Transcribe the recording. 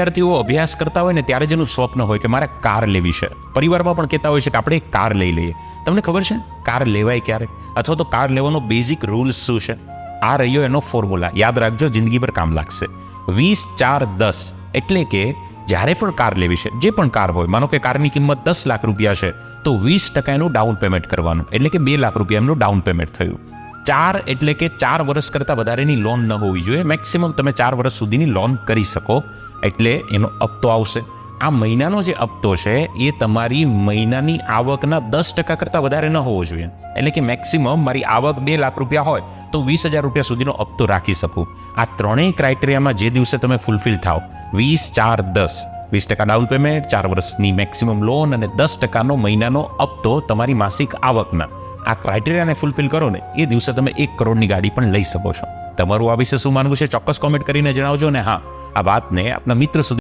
વિદ્યાર્થીઓ અભ્યાસ કરતા હોય ને ત્યારે જ એનું સ્વપ્ન હોય કે મારે કાર લેવી છે. પરિવારમાં પણ કહેતા હોય છે કે આપણે કાર લઈ લઈએ. તમને ખબર છે? કાર લેવાય ક્યારે? અથવા તો કાર લેવાનો બેઝિક રૂલ્સ શું છે? આ રહ્યો એનો ફોર્મ્યુલા યાદ રાખજો જિંદગી પર કામ લાગશે. વીસ, ચાર, દસ એટલે કે જ્યારે પણ કાર લેવી છે, જે પણ કાર હોય, માનો કે કારની કિંમત દસ લાખ રૂપિયા છે, તો વીસ ટકા એનું ડાઉન પેમેન્ટ કરવાનું. એટલે કે બે લાખ રૂપિયા એમનું ડાઉન પેમેન્ટ થયું. ચાર એટલે કે ચાર વર્ષ કરતાં વધારેની લોન ન હોવી જોઈએ. મેક્સિમમ તમે ચાર વર્ષ સુધીની લોન કરી શકો. એટલે એનો હપ્તો આવશે. આ મહિનાનો જે હપ્તો છે, એ તમારી મહિનાની આવકના દસ ટકા કરતાં વધારે ન હોવો જોઈએ. એટલે કે મેક્સિમમ મારી આવક બે લાખ રૂપિયા હોય, તો વીસ હજાર રૂપિયા સુધીનો હપ્તો રાખી શકું. આ ત્રણેય ક્રાઇટેરિયામાં જે દિવસે તમે ફૂલફિલ થાવ વીસ, ચાર, દસ, વીસ ટકા ડાઉન પેમેન્ટ ચાર વર્ષની મેક્સિમમ લોન અને દસ ટકાનો મહિનાનો હપ્તો તમારી માસિક આવકના. આ ક્રાઇટેરિયાને ફૂલફિલ કરો ને, એ દિવસે તમે એક કરોડની ગાડી પણ લઈ શકો છો. તમારું આ વિશે શું માનવું છે? ચોક્કસ કોમેન્ટ કરીને જણાવજો ને હા. આ વાતને આપના મિત્ર સુધી